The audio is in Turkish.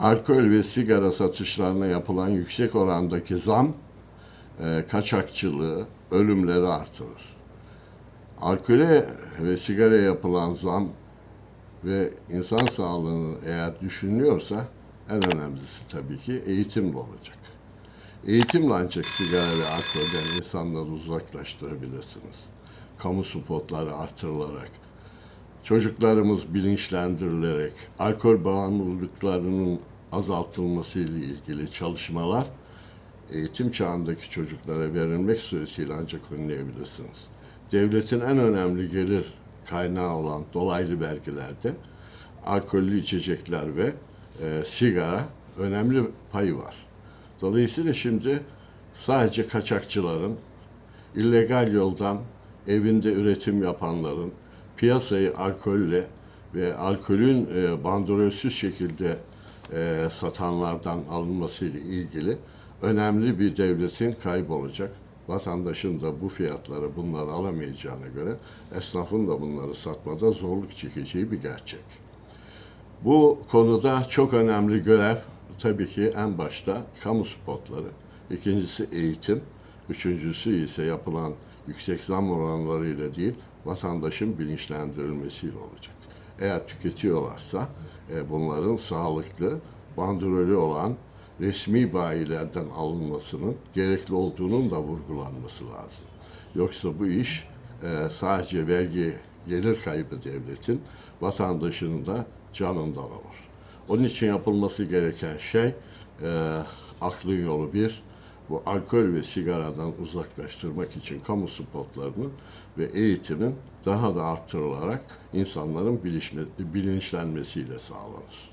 alkol ve sigara satışlarına yapılan yüksek orandaki zam e, kaçakçılığı, ölümleri artırır. Alkole ve sigaraya yapılan zam ve insan sağlığını eğer düşünüyorsa en önemlisi tabii ki eğitimle olacak. Eğitimle ancak sigara ve alkolden insanları uzaklaştırabilirsiniz. Kamu spotları artırılarak, çocuklarımız bilinçlendirilerek, alkol bağımlılıklarının azaltılması ile ilgili çalışmalar eğitim çağındaki çocuklara verilmek suretiyle ancak önleyebilirsiniz. Devletin en önemli gelir kaynağı olan dolaylı vergilerde alkollü içecekler ve e, sigara önemli payı var. Dolayısıyla şimdi sadece kaçakçıların, illegal yoldan evinde üretim yapanların, piyasayı alkolle ve alkolün e, bandrolsüz şekilde e, satanlardan alınmasıyla ilgili önemli bir devletin kaybolacak. Vatandaşın da bu fiyatlara bunları alamayacağına göre esnafın da bunları satmada zorluk çekeceği bir gerçek. Bu konuda çok önemli görev tabii ki en başta kamu spotları, ikincisi eğitim, üçüncüsü ise yapılan yüksek zam oranlarıyla değil, vatandaşın bilinçlendirilmesiyle olacak. Eğer tüketiyorlarsa e, bunların sağlıklı, bandrolü olan resmi bayilerden alınmasının gerekli olduğunun da vurgulanması lazım. Yoksa bu iş e, sadece vergi gelir kaybı devletin, vatandaşının da canından olur. Onun için yapılması gereken şey e, aklın yolu bir, bu alkol ve sigaradan uzaklaştırmak için kamu spotlarının ve eğitimin daha da arttırılarak insanların bilinçle- bilinçlenmesiyle sağlanır.